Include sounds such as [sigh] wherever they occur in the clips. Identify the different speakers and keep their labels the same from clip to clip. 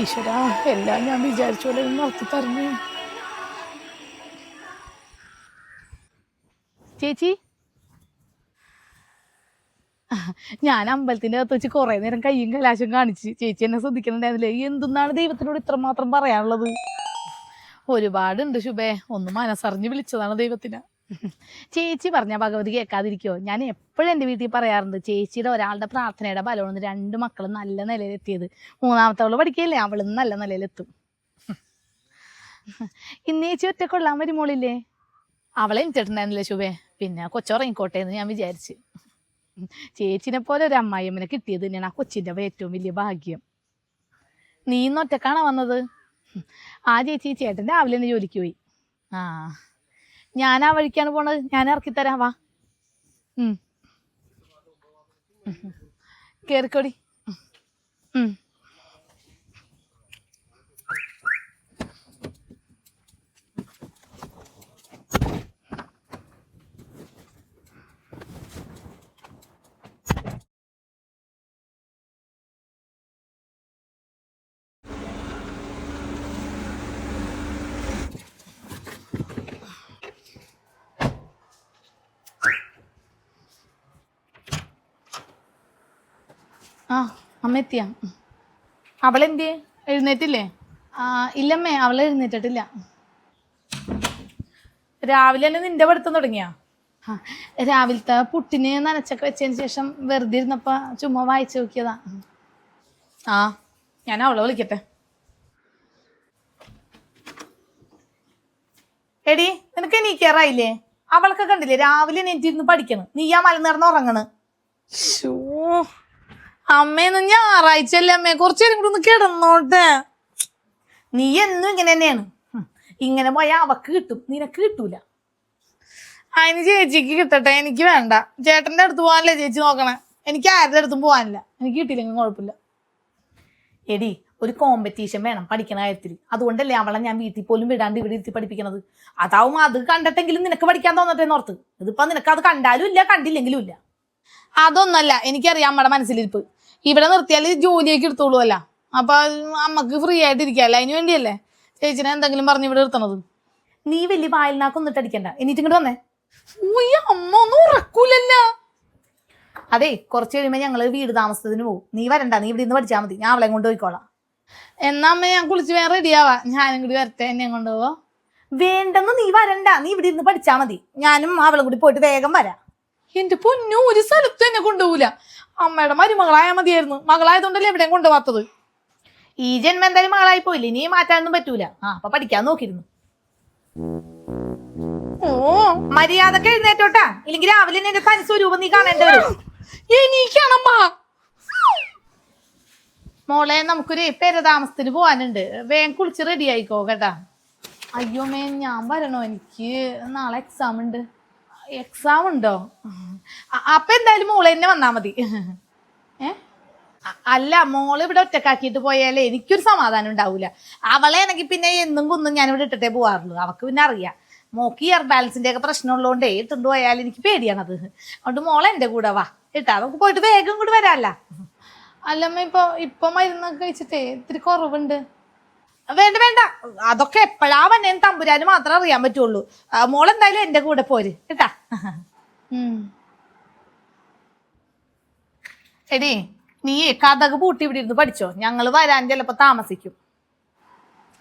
Speaker 1: ഈശ്വര എല്ലാം ഞാൻ വിചാരിച്ച പോലെ ഒന്ന് നടത്തി ചേച്ചി? ഞാൻ അമ്പലത്തിന്റെ അകത്ത് വെച്ച് കുറേ നേരം കയ്യും കലാശം കാണിച്ച് ചേച്ചി എന്നെ ശ്രദ്ധിക്കണുണ്ടായിരുന്നില്ലേ? എന്തെന്നാണ് ദൈവത്തിനോട് ഇത്രമാത്രം പറയാനുള്ളത്? ഒരുപാടുണ്ട് ശുഭേ ഒന്ന് മനസ്സറിഞ്ഞ് വിളിച്ചതാണ് ദൈവത്തിന്. ചേച്ചി പറഞ്ഞ ഭഗവതി കേൾക്കാതിരിക്കോ? ഞാൻ എപ്പോഴും എന്റെ വീട്ടിൽ പറയാറുണ്ട് ചേച്ചിയുടെ ഒരാളുടെ പ്രാർത്ഥനയുടെ ബലമാണ് രണ്ട് മക്കളും നല്ല നിലയിലെത്തിയത്. മൂന്നാമത്തവൾ പഠിക്കുകയല്ലേ അവളും നല്ല നിലയിലെത്തും. ഇന്ന് ചേച്ചി ഒറ്റ കൊള്ളാൻ വരുമോളില്ലേ അവളെ എനിച്ചിട്ടുണ്ടായിരുന്നില്ല ശുഭേ? പിന്നെ കൊച്ചുറങ്ങിക്കോട്ടെ എന്ന് ഞാൻ വിചാരിച്ച്. ചേച്ചിനെ പോലെ ഒരു അമ്മായിയമ്മനെ കിട്ടിയത് തന്നെയാണ് ആ കൊച്ചിന്റെ ഏറ്റവും വലിയ ഭാഗ്യം. നീ ഇന്ന് ഒറ്റക്കാണോ വന്നത്? ആ ചേച്ചി ചേട്ടൻ രാവിലെ ജോലിക്ക് പോയി. ആ. ഞാൻ ആ വഴിക്കാണ് പോണത്. ഞാൻ ഇറക്കിത്തരാം. വാ. ഉം. ആ അമ്മ അവളെന്ത് അവളെന്തേ എഴുന്നേറ്റില്ലേ? ആ ഇല്ലമ്മേ അവൾ എഴുന്നേറ്റിട്ടില്ല. രാവിലെ തന്നെ നിന്റെ പഠിത്തം തുടങ്ങിയാ? ആ, രാവിലത്തെ പുട്ടിന് നനച്ചൊക്കെ വെച്ചതിന് ശേഷം വെറുതെ ഇരുന്നപ്പോ ചുമ്മാ വായിച്ചു നോക്കിയതാ. ആ ഞാൻ അവളെ വിളിക്കട്ടെ. എടി നിനക്ക് എണീക്കാറായില്ലേ? അവളൊക്കെ കണ്ടില്ലേ രാവിലെ എണീറ്റിരുന്ന് പഠിക്കണം. നീ ആ മലനിറന്ന് ഉറങ്ങണ്. ശോ അമ്മേന്ന് ഞായറാഴ്ചയല്ലേ അമ്മേ? കുറച്ചേരം കൂടെ ഒന്ന് കിടന്നോട്ടെ. നീ എന്നും ഇങ്ങനെ തന്നെയാണ്. ഇങ്ങനെ പോയാൽ അവക്ക് കിട്ടും. നിനക്ക് കിട്ടൂല. അതിന് ചേച്ചിക്ക് കിട്ടട്ടെ. എനിക്ക് വേണ്ട. ചേട്ടന്റെ അടുത്ത് പോകാനല്ലേ ചേച്ചി നോക്കണേ. എനിക്ക് ആരുടെ അടുത്തും പോകാനില്ല. എനിക്ക് കിട്ടിയില്ലെങ്കിൽ കുഴപ്പമില്ല. എടി ഒരു കോമ്പറ്റീഷൻ വേണം പഠിക്കണ കാര്യത്തിൽ. അതുകൊണ്ടല്ലേ അവളെ ഞാൻ വീട്ടിൽ പോലും വിടാണ്ട് ഇവിടെ ഇരുത്തി പഠിപ്പിക്കണത്. അതാവും അത് കണ്ടിട്ടെങ്കിലും നിനക്ക് പഠിക്കാൻ തോന്നട്ടെ ഓർത്ത്. ഇതിപ്പോ നിനക്ക് അത് കണ്ടാലും ഇല്ല കണ്ടില്ലെങ്കിലും ഇല്ല. അതൊന്നല്ല. എനിക്കറിയാം അമ്മയുടെ മനസ്സിലിരിപ്പ്. ഇവിടെ നിർത്തിയാൽ ജോലിയൊക്കെ എടുത്തോളൂ അല്ല. അപ്പൊ അമ്മയ്ക്ക് ഫ്രീ ആയിട്ട് ഇരിക്കാല്ലേ അതിന് വേണ്ടിയല്ലേ? ചേച്ചിനെ എന്തെങ്കിലും പറഞ്ഞു ഇവിടെ നിർത്തണത്. നീ വലിയ വായലിനാക്ക് ഒന്നിട്ട് അടിക്കണ്ട എന്നിട്ട് ഇങ്ങോട്ട് വന്നേ. ഉയ്യ്, അമ്മ ഒന്നും ഉറക്കൂലല്ല. അതെ കുറച്ച് കഴിയുമ്പോ ഞങ്ങൾ വീട് താമസത്തിന് പോകും നീ വരണ്ട നീ ഇവിടെ നിന്ന് പഠിച്ചാൽ മതി. ഞാൻ അവളെ കൊണ്ട് പോയിക്കോളാം. എന്നാ അമ്മ ഞാൻ കുളിച്ച് വേറെ റെഡിയാവാ ഞാനും കൂടി വരട്ടെ എന്നെ കൊണ്ടുപോവോ? വേണ്ടെന്ന് നീ വരണ്ട. നീ ഇവിടെ ഇരുന്ന് പഠിച്ചാ മതി. ഞാനും അവളും കൂടി പോയിട്ട് വേഗം വരാം. എന്റെ പൊന്നു ഒരു സ്ഥലത്തും എന്നെ കൊണ്ടുപോകില്ല അമ്മയുടെ മരുമകളായാൽ മതിയായിരുന്നു. മകളായതുകൊണ്ടല്ലേ എവിടെയും കൊണ്ടുപോകാത്തത് ഈ ജന്മം എന്തായാലും മകളായി പോയില്ല? ഇനി മാറ്റാനൊന്നും പറ്റൂല. ആ അപ്പൊ പഠിക്കാൻ നോക്കിയിരുന്നു. ഓ. മര്യാദയ്ക്ക് എഴുന്നേറ്റോട്ടാ. ഇല്ലെങ്കിൽ രാവിലെ എന്റെ തനി സ്വരൂപം നീ കാണേണ്ടി വരും. എനിക്കാണമ്മ. മോളെ നമുക്കൊരു പെരതാമസത്തിന് പോവാനുണ്ട്. വേഗം കുളിച്ച് റെഡി ആയിക്കോ കേട്ടാ. അയ്യോ മേ ഞാൻ വരണോ എനിക്ക്? നാളെ എക്സാം ഉണ്ട്. എക്സാം ഉണ്ടോ? അപ്പൊ എന്തായാലും മോൾ തന്നെ വന്നാ മതി. ഏ? അല്ല മോൾ ഇവിടെ ഒറ്റക്കാക്കിയിട്ട് പോയാലേ എനിക്കൊരു സമാധാനം ഉണ്ടാവൂല. അവളെ ആണെങ്കിൽ പിന്നെ എന്നും കുന്നും ഇവിടെ ഇട്ടിട്ടേ പോവാറുള്ളൂ. അവക്ക് പിന്നെ അറിയാം. മോക്ക് ഇയർ ബാലൻസിന്റെ ഒക്കെ പ്രശ്നമുള്ളതുകൊണ്ടേ ഇട്ടുണ്ട് പോയാൽ എനിക്ക് പേടിയാണത്. അതുകൊണ്ട് മോളെ എന്റെ കൂടെ വാ. ഇട്ടാ നമുക്ക് പോയിട്ട് വേഗം കൂടി വരാല്ല. അല്ലമ്മ ഇപ്പൊ ഇപ്പൊ മരുന്നൊക്കെ കഴിച്ചിട്ടേ ഇത്തിരി കുറവുണ്ട്. വേണ്ട വേണ്ട. അതൊക്കെ എപ്പോഴാ വന്നെ തമ്പുരാന് മാത്രം അറിയാൻ പറ്റുള്ളൂ. മോൾ എന്തായാലും എന്റെ കൂടെ പോര് കേട്ടാ. എടി നീ കഥക് പൂട്ടി ഇവിടെ ഇരുന്ന് പഠിച്ചോ? ഞങ്ങൾ വരാൻ ചിലപ്പോ താമസിക്കും.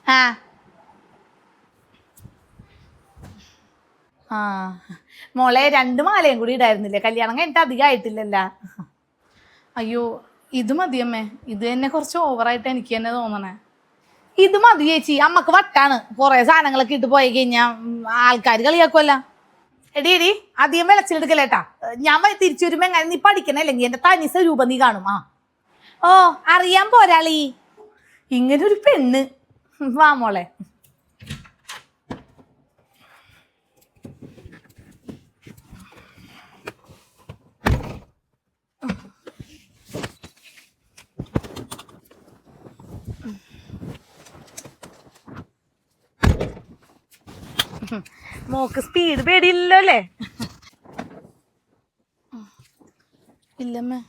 Speaker 1: ആ. മോളെ രണ്ട് മാലയും കൂടി ഇടായിരുന്നില്ലേ? കല്യാണം കഴിഞ്ഞിട്ട് അധികം ആയിട്ടില്ലല്ല. അയ്യോ ഇത് മതിയമ്മേ. ഇത് തന്നെ കുറച്ച് ഓവറായിട്ട് എനിക്ക് തന്നെ തോന്നണേ. ഇത് മതി ചേച്ചി അമ്മയ്ക്ക് വട്ടാണ്. കുറെ സാധനങ്ങളൊക്കെ ഇട്ട് പോയി കഴിഞ്ഞാൽ ആൾക്കാർ കളിയാക്കുമല്ല എടി എടി അധികം വിളച്ചിലെടുക്കലേട്ടാ ഞാൻ തിരിച്ചു വരുമ്പോ എങ്ങനെ നീ പഠിക്കണല്ലെങ്കിൽ എന്റെ തനി സ്വരൂപം നീ കാണും ആ. ഓ അറിയാൻ പോരാളി. ഇങ്ങനൊരു പെണ്ണ്. വാ മോളെ. മോക്ക് സ്പീഡ് പേടിയില്ലല്ലോ? അല്ലേ ഇല്ലമ്മേ.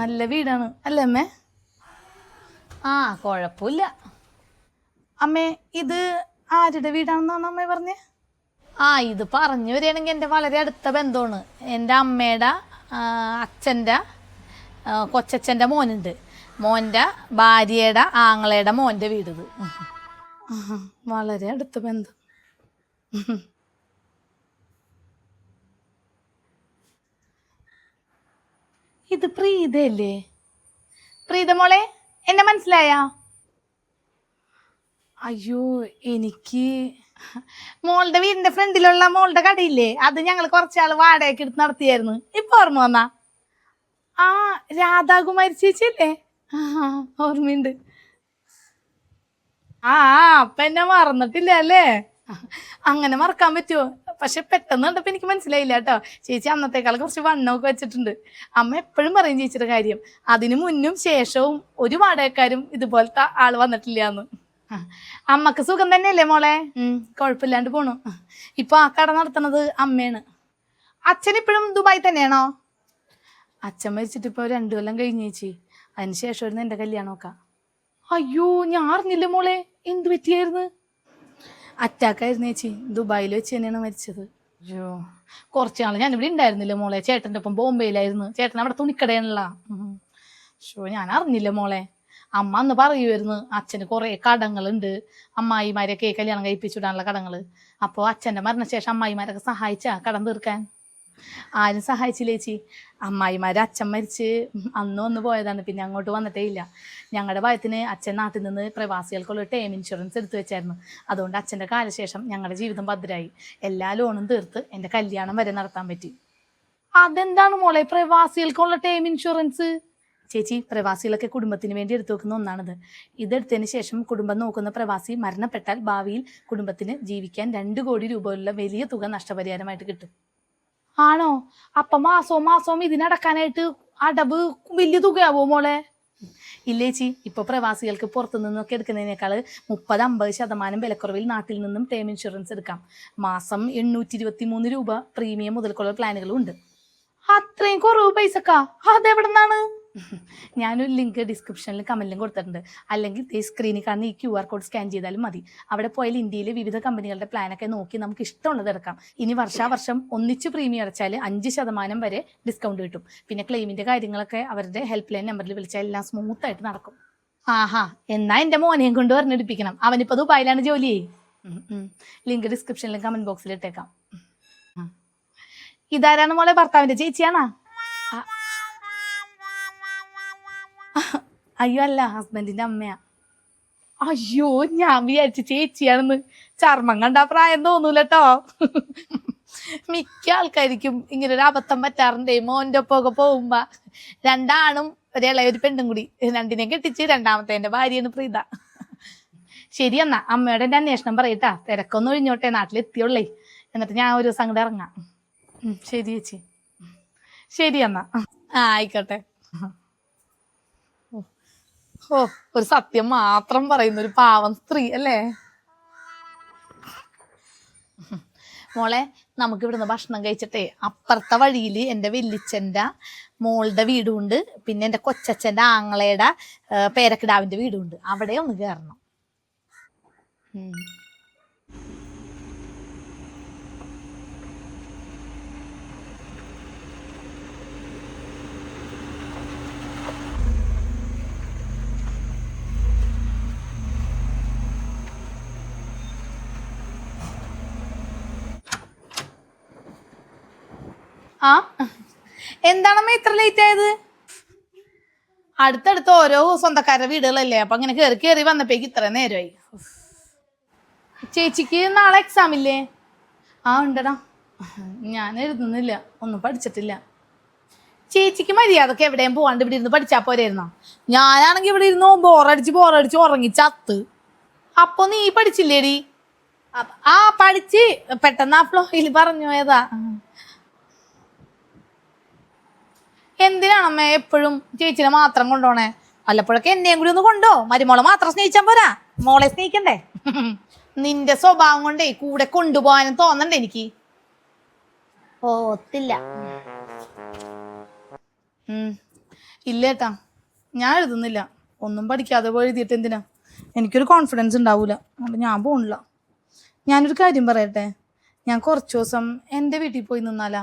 Speaker 1: നല്ല വീടാണ്. അല്ലേ അമ്മേ? ആ കുഴപ്പമില്ല അമ്മേ ഇത് ആരുടെ വീടാണെന്നാണ് അമ്മേ പറഞ്ഞേ? ആ ഇത് പറഞ്ഞു വരികയാണെങ്കിൽ എന്റെ വളരെ അടുത്ത ബന്ധമാണ്. എന്റെ അമ്മയുടെ അച്ഛന്റെ കൊച്ചച്ഛന്റെ മോനുണ്ട്. മോന്റെ ഭാര്യയുടെ ആങ്ങളയുടെ മോന്റെ വീട് വളരെ അടുത്ത ബന്ധം. ഇത് പ്രീതയല്ലേ? പ്രീത മോളെ എന്നെ മനസ്സിലായോ? അയ്യോ എനിക്ക് മോളുടെ വീടിന്റെ ഫ്രണ്ടിലുള്ള മോളുടെ കടയില്ലേ? അത് ഞങ്ങൾ കുറച്ചാൾ വാടകയ്ക്ക് എടുത്ത് നടത്തിയായിരുന്നു. ഇപ്പൊ ഓർമ്മ വന്നാ? ആ രാധാകുമാരി ചേച്ചിയല്ലേ? ആ ഓർമ്മയുണ്ട്. ആ അപ്പൊ എന്നെ മറന്നിട്ടില്ല അല്ലേ? അങ്ങനെ മറക്കാൻ പറ്റുമോ പക്ഷെ പെട്ടെന്ന് കണ്ടപ്പോ എനിക്ക് മനസ്സിലായില്ല കേട്ടോ. ചേച്ചി അന്നത്തേക്കാൾ കുറച്ച് വണ്ണമൊക്കെ വെച്ചിട്ടുണ്ട്. അമ്മ എപ്പോഴും പറയും ചേച്ചിയുടെ കാര്യം. അതിനു മുന്നും ശേഷവും ഒരു വാടകക്കാരും ഇതുപോലത്തെ ആൾ വന്നിട്ടില്ല എന്ന്. അമ്മയ്ക്ക് സുഖം തന്നെയല്ലേ മോളെ? കുഴപ്പമില്ലാണ്ട് പോണു. ഇപ്പൊ ആ കട നടത്തണത് അമ്മയാണ്. അച്ഛൻ ഇപ്പോഴും ദുബായി തന്നെയാണോ? അച്ഛൻ മരിച്ചിട്ട് ഇപ്പൊ രണ്ടു കൊല്ലം കഴിഞ്ഞേച്ചി ചേച്ചി. ഒരു എന്റെ കല്യാണം കല്യാണമൊക്കെ അയ്യോ ഞാൻ അറിഞ്ഞില്ല മോളെ. എന്ത് പറ്റിയായിരുന്നു? അറ്റാക്കായിരുന്നു ചേച്ചി. ദുബായിൽ വെച്ച് തന്നെയാണ് മരിച്ചത്. അയ്യോ. കുറച്ച് നാൾ ഇവിടെ ഉണ്ടായിരുന്നില്ല മോളെ. ചേട്ടന്റെ ഒപ്പം ബോംബെയിലായിരുന്നു. ചേട്ടൻ അവിടെ തുണിക്കടയാണല്ലോ. ഷോ ഞാൻ അറിഞ്ഞില്ല മോളെ. അമ്മ അന്ന് പറയുമായിരുന്നു അച്ഛന് കുറേ കടങ്ങളുണ്ട്. അമ്മായിമാരെയൊക്കെ കല്യാണം കഴിപ്പിച്ചുവിടാനുള്ള കടങ്ങൾ അപ്പോൾ അച്ഛന്റെ മരണശേഷം അമ്മായിമാരൊക്കെ സഹായിച്ചാ കടം തീർക്കാൻ. ആരും സഹായിച്ചില്ല ചേച്ചി. അമ്മായിമാർ അച്ഛൻ മരിച്ച് അന്ന് വന്ന് പോയതാണ് പിന്നെ അങ്ങോട്ട് വന്നിട്ടേ ഇല്ല. ഞങ്ങളുടെ ഭയത്തിന് അച്ഛൻ നാട്ടിൽ നിന്ന് പ്രവാസികൾക്കുള്ള ടേം ഇൻഷുറൻസ് എടുത്തു വെച്ചായിരുന്നു. അതുകൊണ്ട് അച്ഛന്റെ കാലശേഷം ഞങ്ങളുടെ ജീവിതം ഭദ്രമായി എല്ലാ ലോണും തീർത്ത് എന്റെ കല്യാണം വരെ നടത്താൻ പറ്റി. അതെന്താണ് മോളെ? പ്രവാസികൾക്കുള്ള ടേം ഇൻഷുറൻസ്? ചേച്ചി പ്രവാസികളൊക്കെ കുടുംബത്തിന് വേണ്ടി എടുത്തു വെക്കുന്ന ഒന്നാണിത്. ഇതെടുത്തതിന് ശേഷം കുടുംബം നോക്കുന്ന പ്രവാസി മരണപ്പെട്ടാൽ ഭാവിയിൽ കുടുംബത്തിന് ജീവിക്കാൻ രണ്ട് കോടി രൂപയുള്ള വലിയ തുക നഷ്ടപരിഹാരമായിട്ട് കിട്ടും. ആണോ? അപ്പൊ മാസവും മാസവും ഇതിനടക്കാനായിട്ട് അടവ് വലിയ തുകയാവോ മോളെ? ഇല്ലേച്ചി ഇപ്പൊ പ്രവാസികൾക്ക് പുറത്തു നിന്നൊക്കെ എടുക്കുന്നതിനേക്കാൾ മുപ്പത് അമ്പത് ശതമാനം വിലക്കുറവിൽ നാട്ടിൽ നിന്നും ടേം ഇൻഷുറൻസ് എടുക്കാം. മാസം എണ്ണൂറ്റി ഇരുപത്തി മൂന്ന് രൂപ പ്രീമിയം മുതൽക്കുള്ള പ്ലാനുകളും ഉണ്ട് അത്രയും കുറവ് പൈസക്കാ? അതെവിടെ നിന്നാണ് [laughs] ഞാനൊരു ലിങ്ക് ഡിസ്ക്രിപ്ഷനിൽ കമന്റിലും കൊടുത്തിട്ടുണ്ട്. അല്ലെങ്കിൽ ഈ സ്ക്രീനിൽ കാണുന്ന ഈ ക്യു ആർ കോഡ് സ്കാൻ ചെയ്താലും മതി. അവിടെ പോയാൽ ഇന്ത്യയിലെ വിവിധ കമ്പനികളുടെ പ്ലാനൊക്കെ നോക്കി നമുക്ക് ഇഷ്ടമുള്ളത് എടുക്കാം. ഇനി വർഷാവർഷം ഒന്നിച്ച് പ്രീമിയം അടച്ചാൽ അഞ്ച് ശതമാനം വരെ ഡിസ്കൗണ്ട് കിട്ടും. പിന്നെ ക്ലെയിമിന്റെ കാര്യങ്ങളൊക്കെ അവരുടെ ഹെൽപ്പ് ലൈൻ നമ്പറിൽ വിളിച്ചാൽ എല്ലാം സ്മൂത്തായിട്ട് നടക്കും. ആഹാ എന്നാ എന്റെ മോനെയും കൊണ്ട് പറഞ്ഞെടുപ്പിക്കണം. അവനിപ്പോ ദുബായിലാണ് ജോലി. ലിങ്ക് ഡിസ്ക്രിപ്ഷനിലും കമന്റ് ബോക്സിൽ ഇട്ടേക്കാം. ഇതാരാണ് മോളെ ഭർത്താവിന്റെ ചേച്ചിയാണാ? അയ്യോ അല്ല ഹസ്ബൻഡിന്റെ അമ്മയാ. അയ്യോ ഞാൻ വിചാരിച്ച ചേച്ചിയാണെന്ന് ചർമ്മം കണ്ട പ്രായം തോന്നൂല കേട്ടോ മിക്ക ആൾക്കാർക്കും ഇങ്ങനെ ഒരു അബദ്ധം പറ്റാറുണ്ടേ. മോന്റെ ഒപ്പമൊക്കെ പോകുമ്പോ രണ്ടാണും ഒരേളെ ഒരു പെണ്ണും കൂടി. രണ്ടിനെ കെട്ടിച്ച് രണ്ടാമത്തെ ഭാര്യയാണ് പ്രീത. ശരി എന്നാ അമ്മയുടെ എന്റെ അന്വേഷണം പറയട്ടാ. തിരക്കൊന്നും ഒഴിഞ്ഞോട്ടെ നാട്ടിലെത്തിയുള്ളേ. എന്നിട്ട് ഞാൻ ഒരു ദിവസം ഇറങ്ങാം. ശരി ചേച്ചി. ശരി എന്നാ. ആയിക്കോട്ടെ. ഓ ഒരു സത്യം മാത്രം പറയുന്ന ഒരു പാവം സ്ത്രീ അല്ലേ? മോളെ നമുക്ക് ഇവിടുന്ന് ഭക്ഷണം കഴിച്ചിട്ടേ. അപ്പുറത്തെ വഴിയിൽ എന്റെ വെല്ലിച്ചന്റെ മോളുടെ വീടുണ്ട്. പിന്നെ എന്റെ കൊച്ചച്ഛന്റെ ആങ്ങളയുടെ പേരക്കിടാവിന്റെ വീടുണ്ട്. അവിടെ ഒന്ന് കയറണം ആ? എന്താണമ്മ ഇത്ര ലേറ്റ് ആയത്? അടുത്തടുത്ത് ഓരോ സ്വന്തക്കാരുടെ വീടുകളല്ലേ അപ്പൊ അങ്ങനെ കയറി കയറി വന്നപ്പോഴേക്ക് ഇത്ര നേരമായി. ചേച്ചിക്ക് നാളെ എക്സാം ഇല്ലേ? ആ ഉണ്ടടാ. ഞാൻ എഴുതുന്നില്ല ഒന്നും പഠിച്ചിട്ടില്ല. ചേച്ചിക്ക് മര്യാദയ്ക്ക് എവിടെയും പോവാണ്ട് ഇവിടെ ഇരുന്ന് പഠിച്ചാൽ പോരായിരുന്നോ ഞാനാണെങ്കിൽ ഇവിടെ ഇരുന്ന് ബോറടിച്ച് ബോറടിച്ച് ഉറങ്ങി ചത്ത്. അപ്പൊ നീ പഠിച്ചില്ലേടി? ആ പഠിച്ച്. പെട്ടെന്ന് ആ ഫ്ലോയിൽ പറഞ്ഞു പോയതാ. എന്തിനാണമ്മേ എപ്പോഴും ചേച്ചിനെ മാത്രം കൊണ്ടോണേ വല്ലപ്പോഴൊക്കെ എന്നെയും കൂടി ഒന്ന് കൊണ്ടോ? മരുമോളെ മാത്രം സ്നേഹിച്ചാൽ പോരാ. മോളെ സ്നേഹിക്കണ്ടേ? നിന്റെ സ്വഭാവം കൊണ്ടേ കൂടെ കൊണ്ടുപോകാനും തോന്നണ്ടേ എനിക്ക്? ഓ ഒത്തില്ല. ഉം. ഇല്ല ഏട്ടാ ഞാൻ എഴുതുന്നില്ല. ഒന്നും പഠിക്കാതെ പോയി എഴുതിയിട്ട് എന്തിനാ? എനിക്കൊരു കോൺഫിഡൻസ് ഉണ്ടാവൂല. അതുകൊണ്ട് ഞാൻ പോണില്ല. ഞാനൊരു കാര്യം പറയട്ടെ? ഞാൻ കുറച്ച് ദിവസം എന്റെ വീട്ടിൽ പോയി നിന്നാലാ.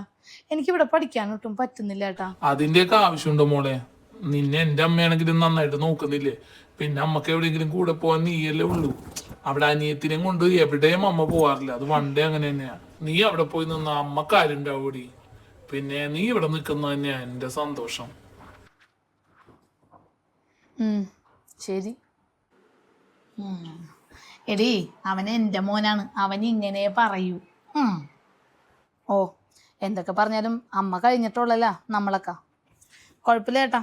Speaker 1: എനിക്കിവിടെ പഠിക്കാൻ ഒട്ടും പറ്റുന്നില്ല ഏട്ടാ.
Speaker 2: അതിന്റെയൊക്കെ ആവശ്യമുണ്ടോ മോളെ? നിന്നെ എന്റെ അമ്മയാണെങ്കിലും നന്നായിട്ട് നോക്കുന്നില്ലേ? പിന്നെ അമ്മയ്ക്ക് എവിടെയെങ്കിലും കൂടെ പോവാൻ നീയല്ലേ ഉള്ളൂ. അവിടെ അനിയത്തിനെയും കൊണ്ട് എവിടെയും അമ്മ പോവാറില്ല. അത് വണ്ടേ അങ്ങനെ തന്നെയാ. നീ അവിടെ പോയി നിന്ന അമ്മ കാര്യണ്ടാവൂടി പിന്നെ നീ ഇവിടെ നിൽക്കുന്ന തന്നെയാ എന്റെ സന്തോഷം.
Speaker 1: ഉം, ശരി. ഉം. എടീ അവൻ എന്റെ മോനാണ്. അവൻ ഇങ്ങനെ പറയൂ. ഉം. ഓ എന്തൊക്കെ പറഞ്ഞാലും അമ്മ കഴിഞ്ഞിട്ടുള്ളല്ല നമ്മളൊക്കെ. കുഴപ്പമില്ല ചേട്ടാ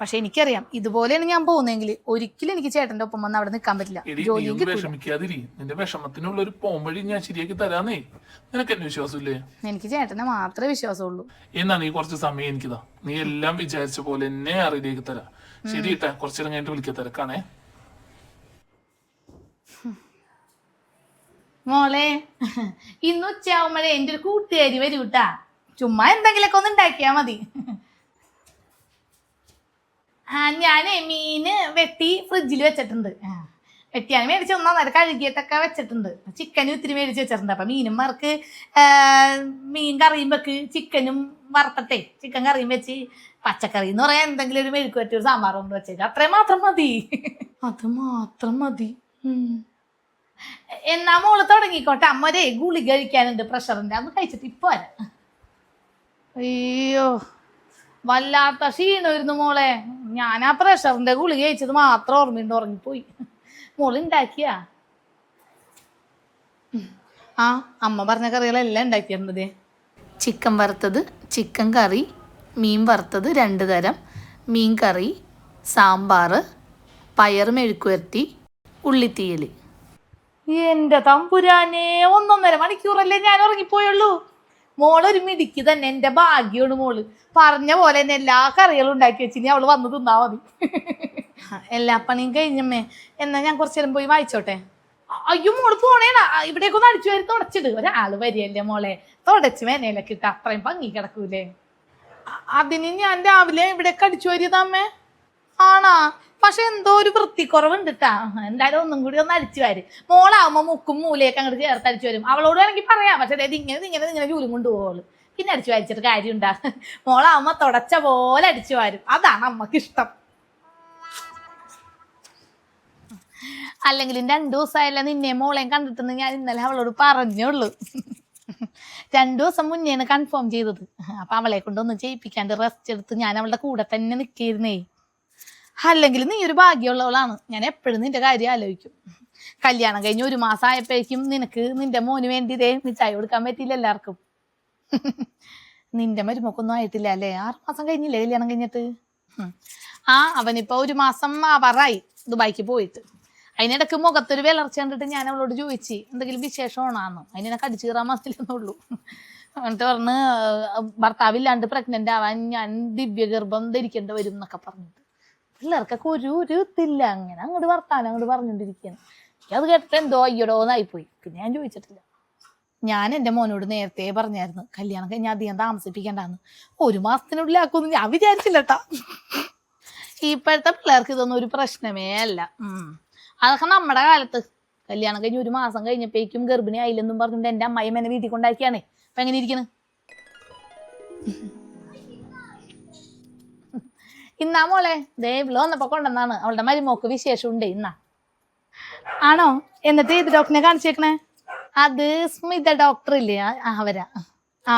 Speaker 1: പക്ഷെ എനിക്കറിയാം ഇതുപോലെയാണ് ഞാൻ പോകുന്നതെങ്കിൽ ഒരിക്കലും എനിക്ക് ചേട്ടന്റെ ഒപ്പം വന്ന് അവിടെ നിൽക്കാൻ പറ്റില്ല. ജോലിയും
Speaker 2: നിന്റെ വിഷമത്തിനുള്ള ഒരു പോംവഴി ഞാൻ ശരിയാക്കി തരാന്നേ. നിനക്ക് എന്നെ വിശ്വാസമില്ലേ?
Speaker 1: എനിക്ക് ചേട്ടനെ മാത്രമേ വിശ്വാസമുള്ളൂ.
Speaker 2: എന്നാ നീ കുറച്ച് സമയം എനിക്കിതാ. നീ എല്ലാം വിചാരിച്ച പോലെ എന്നെ അറിയിലേക്ക് തരാം. ശരി ഇട്ടാ കുറച്ചേരം കഴിഞ്ഞിട്ട് വിളിക്ക തിരക്കാണേ.
Speaker 1: മോളെ ഇന്ന് ഉച്ചയാവുമ്പോഴേ എന്റെ ഒരു കൂട്ടുകാരി വരൂ കേട്ടാ ചുമ്മാ എന്തെങ്കിലുമൊക്കെ ഒന്ന് ഉണ്ടാക്കിയാ മതി. ആ ഞാനേ മീന് വെട്ടി ഫ്രിഡ്ജിൽ വെച്ചിട്ടുണ്ട്. വെട്ടിയാണ് മേടിച്ച് ഒന്നാം നേരം കഴുകിയിട്ടൊക്കെ വെച്ചിട്ടുണ്ട്. ചിക്കനും ഇത്തിരി മേടിച്ച് വെച്ചിട്ടുണ്ട്. അപ്പൊ മീനുമാർക്ക് മീൻ കറിയും വെക്ക് ചിക്കനും വറുത്തട്ടെ. ചിക്കൻ കറിയും വെച്ച് പച്ചക്കറി എന്ന് പറയാൻ എന്തെങ്കിലും ഒരു മെഴുക്ക് പറ്റിയൊരു സാമ്പാർ കൊണ്ട് വെച്ചേക്കാം. അത്രയും മാത്രം മതി. അത് മാത്രം മതി. എന്നാ മോൾ തുടങ്ങിക്കോട്ടെ. അമ്മരെ ഗുളി കഴിക്കാനുണ്ട് പ്രഷറിന്റെ. അന്ന് കഴിച്ചിട്ട് ഇപ്പൊ വരാം. അയ്യോ വല്ലാത്ത ക്ഷീണമായിരുന്നു മോളെ. ഞാൻ ആ പ്രഷറിന്റെ ഗുളി കഴിച്ചത് മാത്രം ഓർമ്മയുണ്ട്. ഉറങ്ങിപ്പോയി. മോൾ ഉണ്ടാക്കിയാ ആ അമ്മ പറഞ്ഞ കറികളെല്ലാം ഉണ്ടാക്കിയിരുന്നത് ചിക്കൻ വറുത്തത് ചിക്കൻ കറി മീൻ വറുത്തത് രണ്ട് തരം മീൻ കറി സാമ്പാർ പയർ മെഴുക്കുവരട്ടി ഉള്ളിത്തീയൽ എന്റെ തമ്പുരാനെ ഒന്നൊന്നര മണിക്കൂറല്ലേ ഞാൻ ഉറങ്ങിപ്പോയുള്ളൂ. മോളൊരു മിടിക്ക് തന്നെ എന്റെ ഭാഗ്യമാണ് മോൾ. പറഞ്ഞ പോലെ തന്നെ എല്ലാ കറികളും ഉണ്ടാക്കി വെച്ചിനി അവൾ വന്ന് തിന്നാ മതി. എല്ലാ പണിയും കഴിഞ്ഞമ്മേ എന്നാ ഞാൻ കുറച്ചു നേരം പോയി വായിച്ചോട്ടെ? അയ്യോ മോൾ പോണേടാ. ഇവിടേക്ക് ഒന്ന് അടിച്ചു വരി തുടച്ചിട്. ഒരാൾ വരികയല്ലേ മോളെ. തുടച്ച് വേനയിലൊക്കെ ഇട്ട് അത്രയും ഭംഗി കിടക്കൂലേ. അതിന് ഞാൻ രാവിലെ ഇവിടേക്ക് അടിച്ചു വരിയതമ്മേ ആണാ? പക്ഷെ എന്തോ ഒരു വൃത്തിക്കുറവുണ്ട് എന്തായാലും ഒന്നും കൂടി ഒന്ന് അടിച്ചു വരും. മോളാവുമ്പോ മുക്കും മൂലയൊക്കെ അങ്ങോട്ട് ചേർത്ത് അരിച്ചു വരും. അവളോട് വേണമെങ്കിൽ പറയാം. പക്ഷെ അതായത് ഇങ്ങനെ ഇങ്ങനെ ഇങ്ങനെ ജൂലും കൊണ്ടുപോകുള്ളൂ പിന്നെ അടിച്ചു വാരിച്ചിട്ട് കാര്യമുണ്ടാ. മോളാവുമ്പോ തുടച്ച പോലെ അടിച്ചു വരും. അതാണ് അമ്മയ്ക്ക് ഇഷ്ടം അല്ലെങ്കിൽ രണ്ടു ദിവസമായല്ല നിന്നെ മോളെയും കണ്ടിട്ടെന്ന് ഞാൻ ഇന്നലെ അവളോട് പറഞ്ഞുള്ളൂ. രണ്ടു ദിവസം മുന്നേന്ന് കൺഫേം ചെയ്തത്. അപ്പൊ അവളെ കൊണ്ടൊന്നും ചെയ്യിപ്പിക്കാണ്ട് റെസ്റ്റ് എടുത്ത് ഞാൻ അവളുടെ കൂടെ തന്നെ നിൽക്കിയിരുന്നേ അല്ലെങ്കിൽ നീ ഒരു ഭാഗ്യമുള്ളവളാണ്. ഞാൻ എപ്പോഴും നിന്റെ കാര്യം ആലോചിക്കും. കല്യാണം കഴിഞ്ഞ് ഒരു മാസം ആയപ്പോഴേക്കും നിനക്ക് നിന്റെ മോന് വേണ്ടി ഇതേ മിഠായി കൊടുക്കാൻ പറ്റിയില്ല എല്ലാവർക്കും. നിന്റെ മരുമക്കൊന്നും ആയിട്ടില്ല അല്ലേ? ആറ് മാസം കഴിഞ്ഞില്ലേ കല്യാണം കഴിഞ്ഞിട്ട്. ആ അവനിപ്പോ ഒരു മാസം ആവാറായി ദുബായിക്ക് പോയിട്ട്. അതിനിടക്ക് മുഖത്തൊരു വിളർച്ച കണ്ടിട്ട് ഞാൻ അവളോട് ചോദിച്ചു എന്തെങ്കിലും വിശേഷമാണോ അതിനെ കടിച്ചു കയറാൻ മതില്ലെന്നുള്ളൂ എന്നിട്ട് പറഞ്ഞ് "ആ, ഭർത്താവില്ലാണ്ട് പ്രഗ്നന്റ് ആവാൻ ഞാൻ ദിവ്യഗർഭം ധരിക്കേണ്ടി വരും എന്നൊക്കെ പറഞ്ഞിട്ട്. പിള്ളേർക്കൊക്കെ ഒരു ഒരു ഇതില്ല. അങ്ങനെ അങ്ങോട്ട് വർത്താനം അങ്ങോട്ട് പറഞ്ഞുകൊണ്ടിരിക്കുകയാണ് അത് കേട്ടിട്ട് എന്തോ അയ്യടോ എന്നായിപ്പോയി. പിന്നെ ഞാൻ ചോദിച്ചിട്ടില്ല. ഞാൻ എന്റെ മോനോട് നേരത്തെ പറഞ്ഞായിരുന്നു കല്യാണം കഴിഞ്ഞാൽ അധികം താമസിപ്പിക്കണ്ടെന്ന്. ഒരു മാസത്തിനുള്ളിൽ ആക്കുമെന്ന് ഞാൻ വിചാരിച്ചില്ല കേട്ടാ ഇപ്പോഴത്തെ പിള്ളേർക്ക് ഇതൊന്നും ഒരു പ്രശ്നമേ അല്ല. അതൊക്കെ നമ്മുടെ കാലത്ത്. കല്യാണം കഴിഞ്ഞ് ഒരു മാസം കഴിഞ്ഞപ്പോഴേക്കും ഗർഭിണി ആയില്ലെന്നും പറഞ്ഞിട്ട് എന്റെ അമ്മായി എന്നെ വീട്ടിൽ കൊണ്ടാക്കിയാണേ. അപ്പൊ എങ്ങനെ ഇരിക്കണ്? ഇന്നാ മോളെ? ദേ ഇവിടെ വന്നപ്പോ കൊണ്ടുവന്നാണ്. അവളുടെ മരുമോക്ക് വിശേഷം ഉണ്ട് ഇന്നാ. ആണോ? എന്നിട്ട് ഏത് ഡോക്ടറിനെ കാണിച്ചേക്കണേ? അത് സ്മിത ഡോക്ടർ ഇല്ലേ അവരാ. ആ.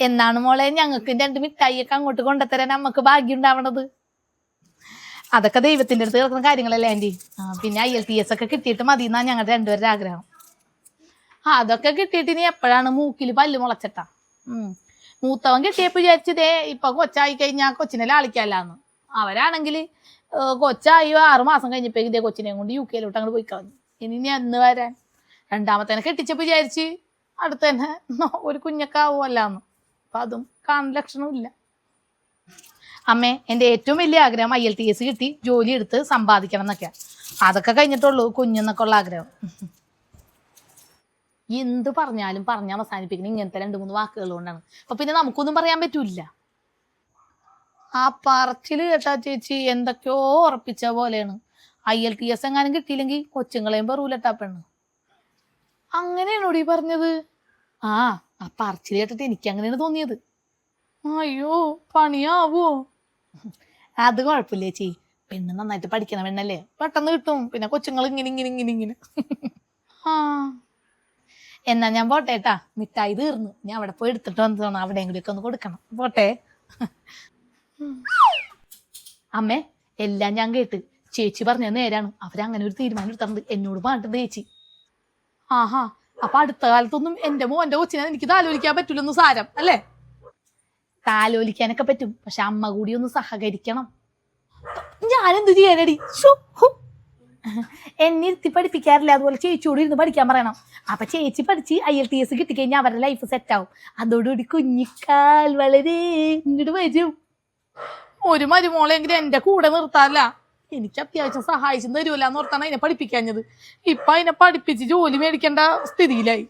Speaker 1: എന്നാണ് മോളെ ഞങ്ങൾക്ക് രണ്ട് മിഠായിയൊക്കെ അങ്ങോട്ട് കൊണ്ടുത്തരാൻ നമുക്ക് ഭാഗ്യം ഉണ്ടാവണത്. അതൊക്കെ ദൈവത്തിന്റെ അടുത്ത് കിടക്കുന്ന കാര്യങ്ങളല്ലേ ആന്റി? ആ പിന്നെ ഐ എൽ ടി എസ് ഒക്കെ കിട്ടിയിട്ട് മതി എന്നാ ഞങ്ങളുടെ രണ്ടുപേരുടെ ആഗ്രഹം. അതൊക്കെ കിട്ടിയിട്ട് ഇനി എപ്പോഴാണ് മൂക്കിൽ പല്ല് മുളച്ചിട്ടാ. മൂത്തവൻ കിട്ടിയപ്പോ വിചാരിച്ചതേ ഇപ്പൊ കൊച്ചായി കഴിഞ്ഞാൽ കൊച്ചിനെ ലാളിക്കാല്ലാന്ന് അവരാണെങ്കിൽ കൊച്ചായി ആറു മാസം കഴിഞ്ഞപ്പോ ഇതേ കൊച്ചിനെയും കൊണ്ട് യു കെയിലോട്ട് അങ്ങോട്ട് പോയി കളഞ്ഞു. ഇനി ഇനി എന്ന് വരാൻ. രണ്ടാമത്തേനെ കെട്ടിച്ചപ്പോ വിചാരിച്ച് അടുത്ത തന്നെ ഒരു കുഞ്ഞക്കാവുമല്ലാന്ന്. അപ്പൊ അതും കാണുന്ന ലക്ഷണമില്ല അമ്മേ എന്റെ ഏറ്റവും വലിയ ആഗ്രഹം ഐ എൽ ടി എസ് കിട്ടി ജോലി എടുത്ത് സമ്പാദിക്കണം എന്നൊക്കെയാ. അതൊക്കെ കഴിഞ്ഞിട്ടുള്ളൂ കുഞ്ഞെന്നൊക്കെ ഉള്ള ആഗ്രഹം. എന്ത് പറഞ്ഞാലും പറഞ്ഞ് അവസാനിപ്പിക്കണം ഇങ്ങനത്തെ രണ്ട് മൂന്ന് വാക്കുകൾ കൊണ്ടാണ്. അപ്പൊ പിന്നെ നമുക്കൊന്നും പറയാൻ പറ്റൂല ആ പറച്ചിൽ കേട്ടാ ചേച്ചി എന്തൊക്കെയോ ഉറപ്പിച്ച പോലെയാണ്. ഐ എൽ ടി എസ് എങ്ങാനും കിട്ടിയില്ലെങ്കിൽ കൊച്ചുങ്ങളെയും പറൂലട്ടാ പെണ്ണ്. അങ്ങനെയാണോ ഈ പറഞ്ഞത്. ആ ആ പറച്ചിൽ കേട്ടിട്ട് എനിക്ക് അങ്ങനെയാണ് തോന്നിയത്. അയ്യോ പണിയാവോ? അത് കുഴപ്പമില്ല ചേച്ചി. പെണ്ണ് നന്നായിട്ട് പഠിക്കണ പെണ്ണല്ലേ? പെട്ടെന്ന് കിട്ടും. പിന്നെ കൊച്ചുങ്ങൾ ഇങ്ങനെ ഇങ്ങനെ ഇങ്ങനെ ഇങ്ങനെ. ആ. എന്നാ ഞാൻ പോട്ടെ കേട്ടാ മിഠായി തീർന്നു. ഞാൻ അവിടെ പോയി എടുത്തിട്ട് വന്നതാണ്. അവിടെയും കൂടിയൊക്കെ ഒന്ന് കൊടുക്കണം. പോട്ടെ. അമ്മേ എല്ലാം ഞാൻ കേട്ട്. ചേച്ചി പറഞ്ഞ നേരാണ്. അവരങ്ങനെ ഒരു തീരുമാനം എടുത്തിട്ടുണ്ട്. എന്നോട് പാട്ട് ചേച്ചി. ആഹാ. അപ്പൊ അടുത്ത കാലത്തൊന്നും എന്റെ മോന്റെ കൊച്ചിനെ എനിക്ക് താലോലിക്കാൻ പറ്റൂലെന്ന് സാരം അല്ലേ? താലോലിക്കാനൊക്കെ പറ്റും. പക്ഷെ അമ്മ കൂടി ഒന്ന് സഹകരിക്കണം. ഞാനെന്ത് ചെയ്യാനടി? ശ്ശോ, ഹു. എന്നെ ഇരുത്തി പഠിപ്പിക്കാറില്ല. അതുപോലെ ചേച്ചിയോട് ഇരുന്ന് പഠിക്കാൻ പറയണം. അപ്പൊ ചേച്ചി പഠിച്ച് ഐ എൽ ടി എസ് കിട്ടിക്കഴിഞ്ഞാൽ അവരുടെ ലൈഫ് സെറ്റ് ആവും. അതോടുകൂടി കുഞ്ഞിക്കാൽ വളരെ ഇങ്ങോട്ട് വരും. ഒരു മരുമോളെങ്കിലും എന്റെ കൂടെ നിർത്താല്ല എനിക്ക് അത്യാവശ്യം സഹായിച്ചും തരൂല എന്ന് ഓർത്താണ് അതിനെ പഠിപ്പിക്കാഞ്ഞത്. ഇപ്പൊ അതിനെ പഠിപ്പിച്ച് ജോലി മേടിക്കേണ്ട സ്ഥിതിയിലായി.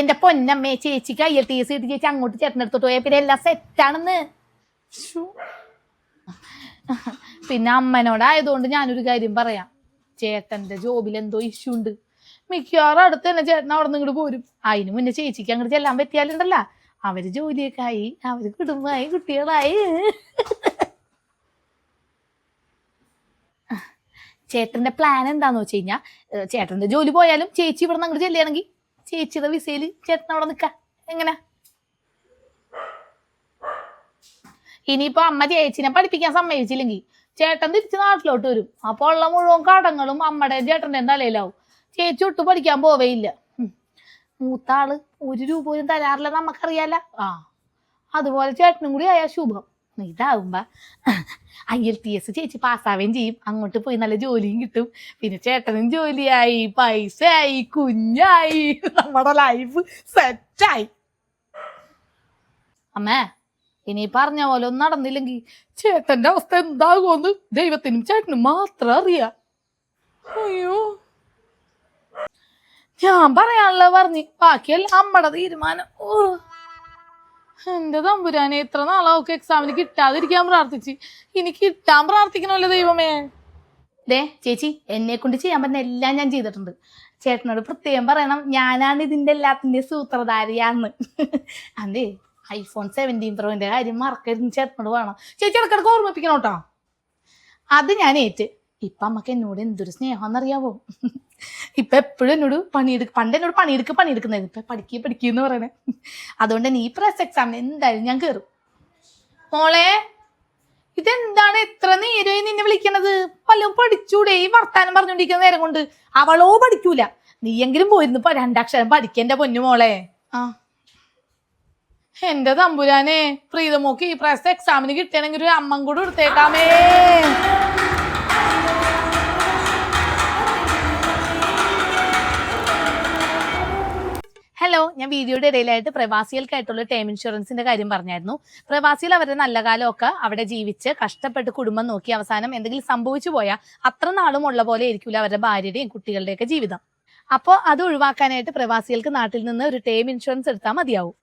Speaker 1: എന്റെ പൊന്നമ്മേ ചേച്ചിക്ക് ഐ എൽ ടി എസ് കിട്ടി. ചേച്ചി അങ്ങോട്ട് ചേട്ടനെടുത്തോട്ട് പോയാൽ പിന്നെ എല്ലാം സെറ്റാണെന്ന് പിന്നെ അമ്മനോടായതുകൊണ്ട് ഞാനൊരു കാര്യം പറയാം. ചേട്ടന്റെ ജോബിൽ എന്തോ ഇഷ്യൂ ഉണ്ട്. മിക്കവാറും അടുത്ത് തന്നെ ചേട്ടൻ അവിടെ നിന്ന് ഇങ്ങോട്ട് പോരും. അതിന് മുന്നേ ചേച്ചിക്ക് അങ്ങോട്ട് ചെല്ലാൻ പറ്റിയാലുണ്ടല്ല. അവർ ജോലിയൊക്കെ ആയി. അവർ കുടുംബമായി കുട്ടികളായി. ചേട്ടന്റെ പ്ലാൻ എന്താന്ന് വെച്ച് കഴിഞ്ഞാൽ ചേട്ടന്റെ ജോലി പോയാലും ചേച്ചി ഇവിടെ അങ്ങോട്ട് ചെല്ലുകയാണെങ്കിൽ ചേച്ചിയുടെ വിസയിൽ ചേട്ടൻ അവിടെ നിൽക്കാം. എങ്ങനെ? ഇനിയിപ്പോ അമ്മ ചേച്ചിനെ പഠിപ്പിക്കാൻ സമ്മതിച്ചില്ലെങ്കിൽ ചേട്ടൻ തിരിച്ച് നാട്ടിലോട്ട് വരും. അപ്പോൾ ഉള്ള മുഴുവൻ കടങ്ങളും അമ്മയുടെ ചേട്ടന്റെ തലയിലാവും. ചേച്ചി ഒട്ട് പഠിക്കാൻ പോവേയില്ല. മൂത്ത ആൾ ഒരു രൂപ പോലും തരാറില്ല നമുക്കറിയാല ആ. അതുപോലെ ചേട്ടനും കൂടി ആയാ ശുഭം. ഇതാവുമ്പോ ഐ എൽ ടി എസ് ചേച്ചി പാസ്സാവുകയും ചെയ്യും. അങ്ങോട്ട് പോയി നല്ല ജോലിയും കിട്ടും. പിന്നെ ചേട്ടനും ജോലിയായി പൈസയായി കുഞ്ഞായി. നമ്മുടെ ലൈഫ് സെറ്റായി അമ്മേ ഇനി പറഞ്ഞ പോലെ ഒന്നും നടന്നില്ലെങ്കിൽ ചേട്ടന്റെ അവസ്ഥ എന്താകുമെന്ന് ദൈവത്തിനും ചേട്ടനും മാത്രം അറിയാം. അയ്യോ. ഞാൻ പറയാനുള്ള പറഞ്ഞു ബാക്കിയല്ല അമ്മടെ തീരുമാനം. ഓ. എന്റെ തമ്പുരാനെ എത്ര നാളാവൊക്കെ എക്സാമിന് കിട്ടാതിരിക്കാൻ പ്രാർത്ഥിച്ച്? ഇനി കിട്ടാൻ പ്രാർത്ഥിക്കണമല്ലോ ദൈവമേ. ദേ ചേച്ചി എന്നെ കൊണ്ട് ചെയ്യാൻ പറ്റുന്ന എല്ലാം ഞാൻ ചെയ്തിട്ടുണ്ട്. ചേട്ടനോട് പ്രത്യേകം പറയണം ഞാനാണ് ഇതിന്റെ എല്ലാത്തിന്റെ സൂത്രധാരിയാന്ന്. അതെ ഐഫോൺ സെവന്റീൻ പ്രോവിന്റെ കാര്യം മറക്കരുത് ചേട്ടനോട് വേണം. ചേച്ചി ഇടക്കിടക്ക് ഓർമ്മിപ്പിക്കണം കേട്ടോ. അത് ഞാൻ ഏറ്റ്. ഇപ്പം അമ്മയ്ക്ക് എന്നോട് എന്തൊരു സ്നേഹമെന്നറിയാവോ ഇപ്പം എപ്പോഴും എന്നോട് പണിയെടുക്കും പണ്ട് എന്നോട് പണിയെടുക്കുക പണിയെടുക്കുന്നത് ഇപ്പം പഠിക്കുക പഠിക്കുക എന്ന് പറയണേ. അതുകൊണ്ട് തന്നെ ഈ പ്രസ് എക്സാമിന് എന്തായാലും ഞാൻ കയറും മോളെ ഇതെന്താണ് എത്ര നേരമായി നിന്നെ വിളിക്കണത്? വല്ലതും പഠിച്ചൂടെ? ഈ വർത്താനം പറഞ്ഞുകൊണ്ടിരിക്കുന്ന നേരം കൊണ്ട്. അവളോ പഠിക്കൂല. നീയെങ്കിലും പോയിരുന്നു രണ്ടക്ഷരം പഠിക്കേണ്ട പൊന്നു മോളെ. ആ. എന്റെ തമ്പുരാനെ പ്രീതമോക്ക് ഈ പ്രാവശ്യത്തെ എക്സാമിന് കിട്ടണമെങ്കിൽ ഒരു അമ്മം കൂടെ എടുത്തേക്കാമേ. ഹലോ ഞാൻ വീഡിയോയുടെ ഇടയിലായിട്ട് പ്രവാസികൾക്കായിട്ടുള്ള ടേം ഇൻഷുറൻസിന്റെ കാര്യം പറഞ്ഞായിരുന്നു. പ്രവാസികൾ അവരുടെ നല്ല കാലമൊക്കെ അവിടെ ജീവിച്ച് കഷ്ടപ്പെട്ട് കുടുംബം നോക്കി അവസാനം എന്തെങ്കിലും സംഭവിച്ചു പോയാൽ അത്ര നാളും ഉള്ള പോലെ ആയിരിക്കില്ല അവരുടെ ഭാര്യയുടെയും കുട്ടികളുടെയൊക്കെ ജീവിതം. അപ്പോൾ അത് ഒഴിവാക്കാനായിട്ട് പ്രവാസികൾക്ക് നാട്ടിൽ നിന്ന് ഒരു ടേം ഇൻഷുറൻസ് എടുത്താൽ മതിയാവും.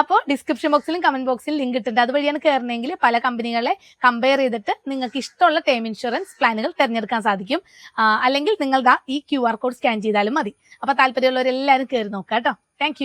Speaker 1: അപ്പോൾ ഡിസ്ക്രിപ്ഷൻ ബോക്സിലും കമന്റ് ബോക്സിലും ലിങ്ക് ഇട്ടിട്ടുണ്ട്. അതുവഴിയാണ് കയറണമെങ്കിൽ പല കമ്പനികളെ കമ്പയർ ചെയ്തിട്ട് നിങ്ങൾക്ക് ഇഷ്ടമുള്ള ടേം ഇൻഷുറൻസ് പ്ലാനുകൾ തിരഞ്ഞെടുക്കാൻ സാധിക്കും. അല്ലെങ്കിൽ നിങ്ങൾ ദാ ഈ ക്യു കോഡ് സ്കാൻ ചെയ്താലും മതി. അപ്പോൾ താല്പര്യമുള്ളവരെല്ലാവരും കയറി നോക്കാം കേട്ടോ. താങ്ക്